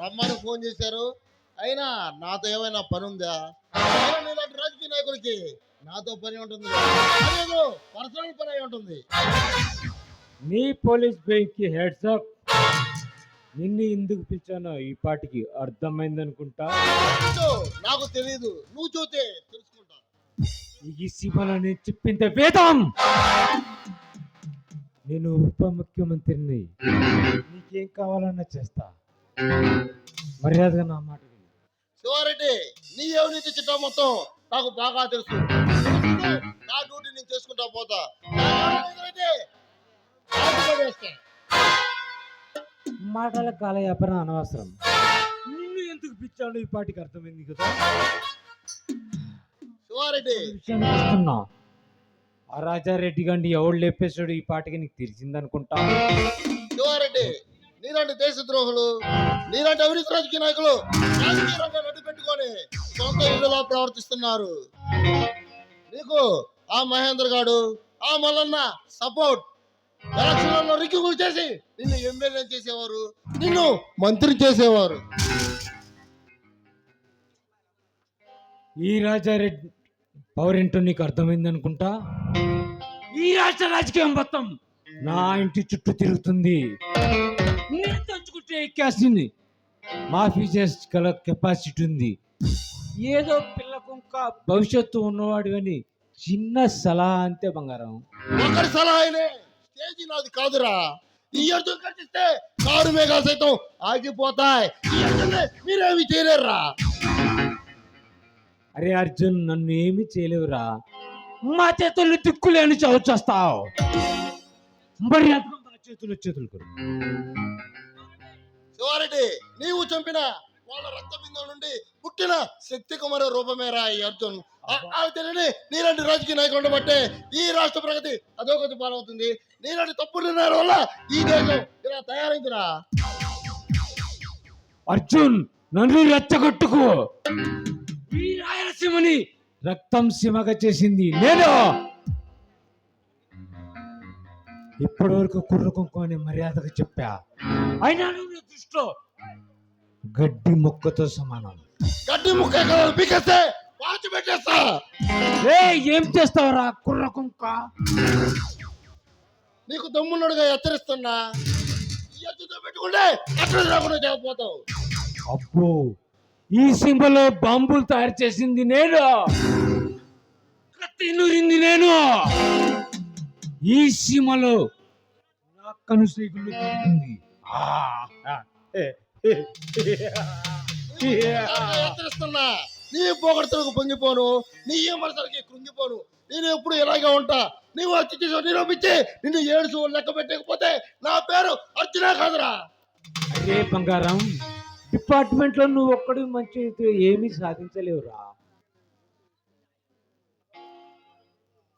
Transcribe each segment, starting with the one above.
రమ్మని ఫోన్ చేశారు. అయినా నాతో ఏమైనా పని ఉందా నీలాంటి రాజకీయ నాయకుడికి నాతో పని ఉంటుంది. పర్సనల్ పని అయి ఉంటుంది. నీ పోలీస్ బైక్కి హెడ్స్ అప్. నిన్ను ఎందుకు పిలిచానో ఈ పాటికి అర్థమైంది అనుకుంటా? నాకు తెలియదు నువ్వు చూతే తెలుసుకుంటా. ఈ సీమలని చెప్పిందే వేదం. నేను ఉప ముఖ్యమంత్రిని. నీకేం కావాలన్నా చేస్తా. మర్యాదగా నా మాట. శివారెడ్డి నీ అవినీతి చిట్టా మొత్తం నాకు బాగా తెలుసు. నా డ్యూటీ నేను చేసుకుంటా పోతా. మాటల కాలయాపన అనవసరం. నిన్ను ఎందుకు పిచ్చాను ఈ పాటికి అర్థమైంది కదా. శివారెడ్డి. ఆ రాజారెడ్డి గాండి ఎవడు లేపేశాడు ఈ పాటికి నీకు తెలిసిందనుకుంటా. శివారెడ్డి నీలాంటి దేశద్రోహులు నీలాంటి అవినీతి రాజకీయ నాయకులు రాజకీయ రంగం పెట్టుకొని సొంత ఇళ్ళలో ప్రవర్తిస్తున్నారు. నీకు ఆ మహేందర్ గాడు ఆ మల్లన్న సపోర్ట్. ఎలక్షన్లలో రిక్కు చేసి నిన్ను ఎమ్మెల్యే చేసేవారు నిన్ను మంత్రి చేసేవారు. ఈ రాజారెడ్డి పవర్ ఏంటో నీకు అర్థమైంది అనుకుంటా? ఈ రాష్ట్ర రాజకీయం మొత్తం నా ఇంటి చుట్టూ తిరుగుతుంది. నేను తలుచుకుంటే ఎక్కేస్తుంది. మాఫీ గల కెపాసిటీ ఉంది. ఏదో పిల్ల కుంక భవిష్యత్తు ఉన్నవాడు అని చిన్న సలహా అంతే బంగారం. ఒకరి సలహానే స్టేజీ నాది కాదురా. ఈ అర్జున్ కట్టిస్తే కారు మేఘాలు సైతం ఆగిపోతాయి. ఈ అర్జున్ మీరేమి చేయలేరురా. అరే అర్జున్ నన్ను ఏమి చేయలేవురా. మా చేతులు తిక్కులేని చవచ్చేస్తావు మరి అదిగో మా చేతులు చేతులు కొరు. శివారెడ్డి నీవు చంపిన వాళ్ళ రక్త బిందువు నుండి పుట్టిన శక్తి కుమార రూపమేరా ఈ అర్జున్. ఆ తెలియని నీలాంటి రాజకీయ నాయకులు ఉండబట్టే ఈ రాష్ట్ర ప్రగతి అధోగతి పాలవుతుంది. నీలాంటి తప్పుడు నిర్ణయాల వల్ల ఈ దేశం ఇలా తయారైందిరా. అర్జున్ నన్ను రెచ్చగొట్టుకు. ఈ రాయలసీమని రక్తం సీమగా చేసింది నేను. ఇప్పటి వరకు కుర్ర కుంకుమ అని మర్యాదగా చెప్పా. అయినా నువ్వు నా దృష్టిలో గడ్డి మొక్కతో సమానం. గడ్డి ముక్క పీకేస్తే పాచి పెట్టేస్తా. ఏ ఏం చేస్తావురా కుర్ర కుంక? నీకు దమ్మున్నడుగా హెచ్చరిస్తున్నా. ఈ అర్జున్తో పెట్టుకుంటే ఎక్కడ రాకుండా చేయకపోతావు అబ్బో ఈ సింబలో బాంబులు తయారు చేసింది నేను. కత్తి నూరింది నేను. ఈ సీమలో నా కనుసైగులు దొరుకుతుంది. ఆ, నీ పొగడతలకు పొంగిపోను నీ విమర్శలకి కృంగిపోను. నేను ఎప్పుడు ఇలాగే ఉంటా? నీవు హత్య చేసి నిరూపించి నిన్ను ఏడుసు లెక్క పెట్టకపోతే నా పేరు అర్జునే కాదురా. అరే బంగారం డిపార్ట్మెంట్లో నువ్వు ఒక్కడి మంచి అయితే ఏమీ సాధించలేవురా.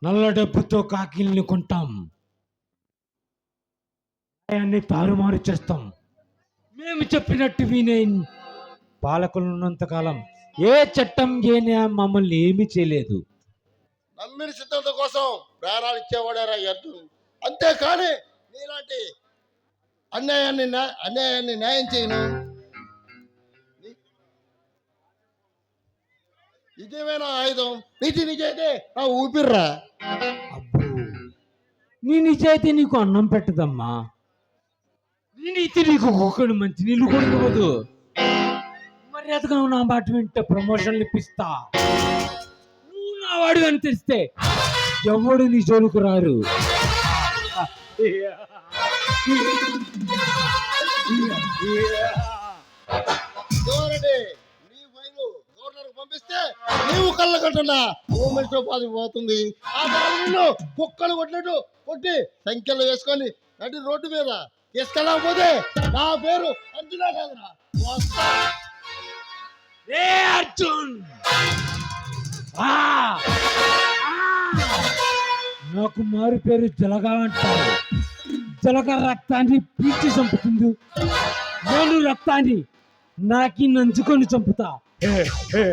నల్ల డబ్బుతో కాకిల్ని కొంటాం. న్యాయాన్ని తారుమారు చేస్తాం. మేము చెప్పినట్టు వినే. పాలకులు ఉన్నంతకాలం ఏ చట్టం ఏ న్యాయం మమ్మల్ని ఏమీ చేయలేదు. నమ్మిన సిద్ధాంతం కోసం ప్రాణాలు ఇచ్చేవాడారా అర్జున్. అంతేకాని నీలాంటి అన్యాయాన్ని న్యా- అన్యాయాన్ని న్యాయం చేయను. నీ- నిజమైన ఆయుధం? నీతి నిజైతే నా ఊపిర్రా. అబ్బో నీ నిజాయితీ నీకు అన్నం పెట్టదమ్మా. నీతి నీకు ఒక్కడు మంచి నీళ్ళు కొడుకోదు మర్యాదగా నా మాట వింటే ప్రమోషన్లు ఇప్పిస్తా. నువ్వు నా వాడు అని తెలిస్తే ఎవడు నీ జోలుకు రారు? పంపిస్తే నీవు కళ్ళ కట్టున్నా మూమెంట్ ఉపాధి పోతుంది. ఆ తర్వాత కుక్కలు కొట్టినట్టు కొట్టి సంఖ్యలో వేసుకొని నడి రోడ్డు మీద. తీసుకెళ్ళకపోతే నా పేరు అర్జునా కాదురా. వస్తా. ఏ అర్జున్! నాకు మారు పేరు జలగా అంటారు. జలగ రక్తాన్ని పీల్చి చంపుతుంది నేను రక్తాన్ని నాకి నంచుకొని చంపుతా. హే.